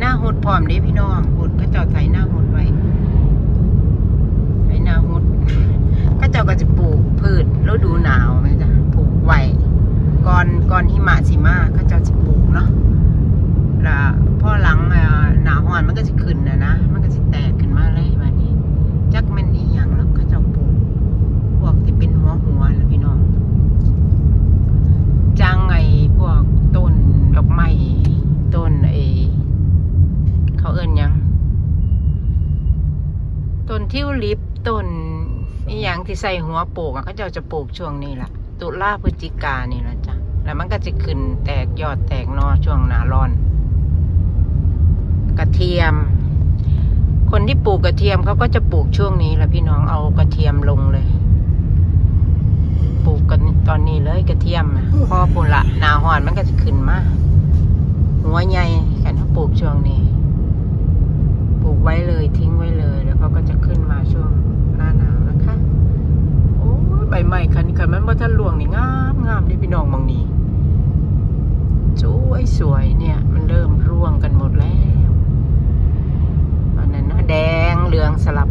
หน้าหดพร้อมเด้พี่น้องหดก็เจ้าใส่หน้าหดไว้ใส่หน้าหดก็เจ้าก็จะปลูกพืชฤดูหนาวไหมจ๊ะปลูกไว้ก่อนก่อนหิมะสิมาก็เจ้าจะปลูกเนาะแล้วพ่อหลัง เอิญยังต้นทิวลิปต้นอีหยังที่ใส่หัวปลูกอะเขจะจะปลูกช่วงนี้แหละตุลาพฤศจิกานี่แหละจ้ะแล้วมันก็จะขึ้นแตกยอดแตกนอช่วงหนาร้อน กระเทียม คนที่ปลูกกระเทียมเขาก็จะปลูกช่วงนี้แหละพี่น้องเอากระเทียมลงเลย ปลูกกันตอนนี้เลยกระเทียมพ่อปุ่ละนาหอนมันก็จะขึ้นมากหัวใหญ่กันเขาปลูกช่วงนี้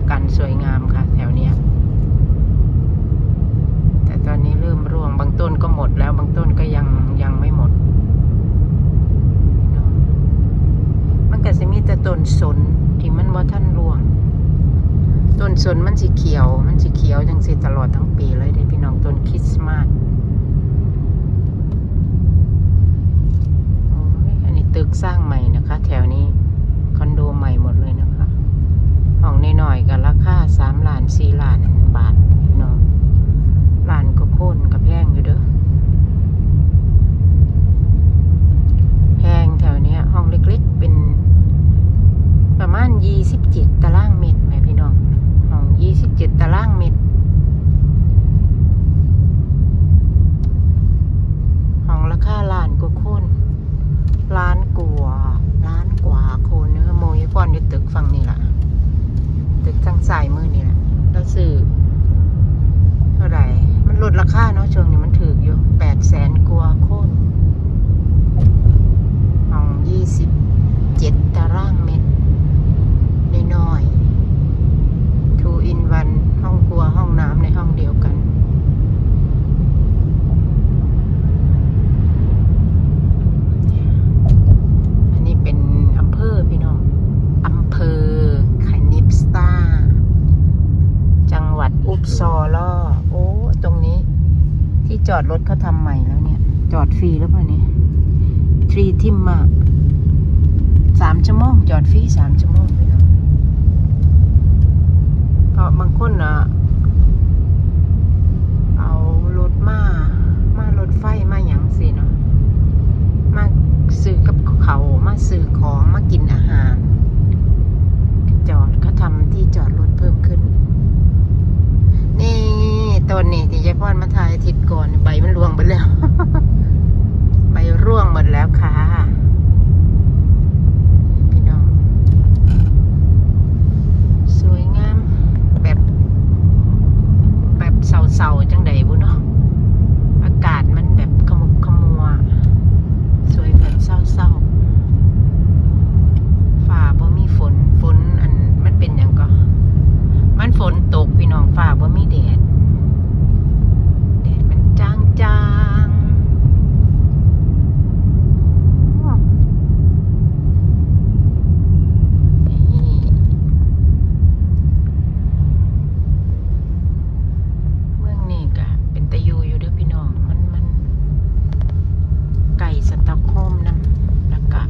กันสวยงามค่ะ แถวเนี้ย แต่ตอนนี้เริ่มร่วงบางต้นก็หมดแล้วบางต้นก็ยังยังไม่หมด มันก็จะมีแต่ต้นสนที่มันว่าท่านร่วงต้นสนมันสีเขียว มันสีเขียวจังสิตลอดทั้งปีเลยเด้พี่น้องต้นคริสต์มาสอันนี้ตึกสร้างใหม่นะคะ แถวนี้คอนโดใหม่หมดเลยนะคะ ห้องน้อยๆกันราคา สี่ล้านบาทพี่น้องล้านก็โค่นก็แพงอยู่เด้อแพงแถวเนี้ย ห้องเล็กๆเป็น ประมาณยี่สิบเจ็ดตารางเมตรแม่พี่น้องห้องยี่สิบเจ็ดตารางเมตรห้องราคาล้านกว่าโคนล้านกว่าล้านกว่าโคนเนื้อโมยพอนอยู่ตึกฝั่งนี่ล่ะตึกทางสายมือนี่แหละ แล้วซื้อเท่าไหร่ มันลดราคาเนาะช่วงนี้มันถืออยู่แปดแสนกว่าโคนห้องยี่สิบเจ็ดตารางเมตรน้อยๆ two in one ห้องครัวห้องน้ำในห้องเดียวกัน อันนี้เป็นอำเภอพี่น้อง อำเภอคานิปสตา จังหวัดอุปซอลอโอ้ ตรงนี้ ที่ จอดรถเขาทำใหม่แล้วเนี่ย จอดฟรีแล้วป่ะเนี่ยทรีทิมมาสามชั่วโมงจอดฟรีสามชั่วโมงพี่น้องเพราะบางคนอะ เอารถมา มารถไฟมาอย่างสิเนาะ มาซื้อกับเขาวมาซื้อของมากินอาหาร จอดเขาทำที่จอดรถเพิ่มขึ้น นี่ต้ นนี่ที่ยายพรมาถ่ายอาทิตย์ก่อนใบมันร่วงไปแล้ว ใบร่วงหมดแล้วค่ะพี่น้อง สวยงามแบบ แบบเศร้าๆจังใดบุเนาะอากาศมันแบบขมุกขมัว สวยแบบเศร้าๆฝ่าบ่มีฝนฝนอันมันเป็นอย่างก็ มันฝนตกพี่น้องฝ่าบ่มีแดดแดด จางจางๆอ้อนี่เมืองนี้ก็เป็นตะยูอยู่เด้วยพี่น้อง มันมัน ไก่สต็อกโฮล์มนะแล้วก็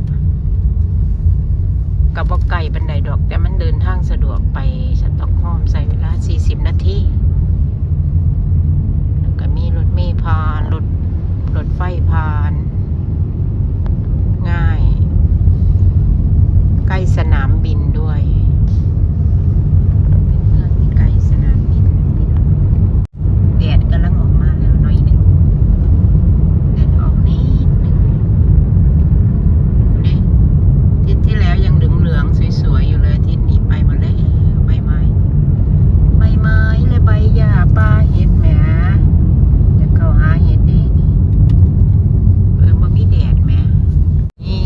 กับว่าไก่บันไดดอก แต่มันเดินทางสะดวกไปสต็อกโฮล์มใส่เวลา 40 นาที แล้วก็มีรถเมล์ผ่าน รถ รถไฟผ่าน ง่าย ใกล้สนามบินด้วย เป็นเมืองที่ใกล้สนามบินพี่น้องแดดกำลังออกมาแล้วหน่อยหนึ่ง เดินออกนิดหนึ่งนี่ทิศที่แล้วยังเหลืองเหลืองๆสวยๆอยู่เลยอาทิศนี้ไปหมดแล้วใบไม้ ใบไม้และใบหญ้าปลาเห็ดแหมจะเข้าหาเห็ดดิเออมามีแดดแหมนี่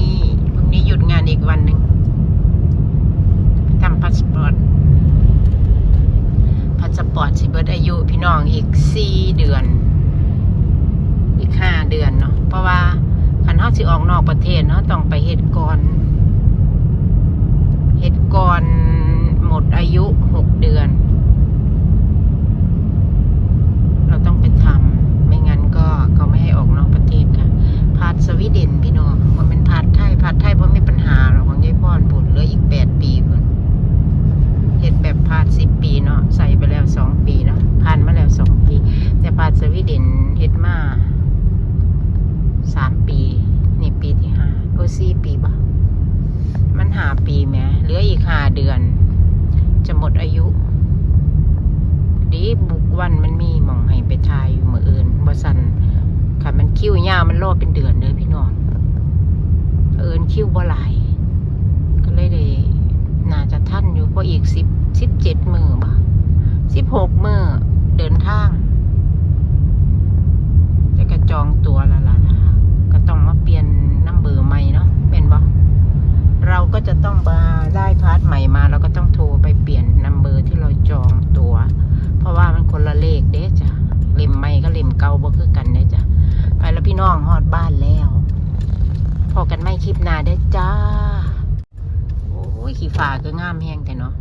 พรุ่งนี้หยุดงานอีกวันหนึ่งไปทำพาสปอร์ต พาสปอร์ตสิ เบิดอายุพี่น้องอีกสี่เดือน อีกห้าเดือนเนาะเพราะว่าคันเฮาสิออกนอกประเทศเนาะต้องไปเฮ็ดก่อนเฮ็ดก่อนหมดอายุหกเดือน เราต้องไปทำไม่งั้นก็เขาไม่ให้ออกนอกประเทศค่ะ พาสสวีเดนพี่น้องมันเป็นพาสไทย พาสไทยเพราะไม่ปัญหาหรอกของยายพรพูดเหลืออีกแปดปีพุ่นเฮ็ดแบบพาสสิบปีเนาะ สี่ปีบ่มันหาปีแหมเห้าเดือน จะหมดอายุ ดีบุกวันมันมีมองให้ไปทายอยู่มืออื่นบ่สันค่ะมันคิ้วยาวมันรอเป็นเดือนเลยพี่น้องเอิญคิ้วบ่หลายก็เลยได้น่าจะท่านอยู่เพราะอีกสิบสิบเจ็ดมือบ่สิบหกมือเดินทางแต่ก็จองตัวละละนะคะก็ต้องมาเปลี่ยนน้ำเบอร์ใหม่เนาะเป็นบ่เราก็จะต้องม น้องฮอดบ้านแล้ว พอกันไม่คลิปหน้าเด้อจ้า โอ้ย ขี้ฝาก็งามแห้งแต่เนาะ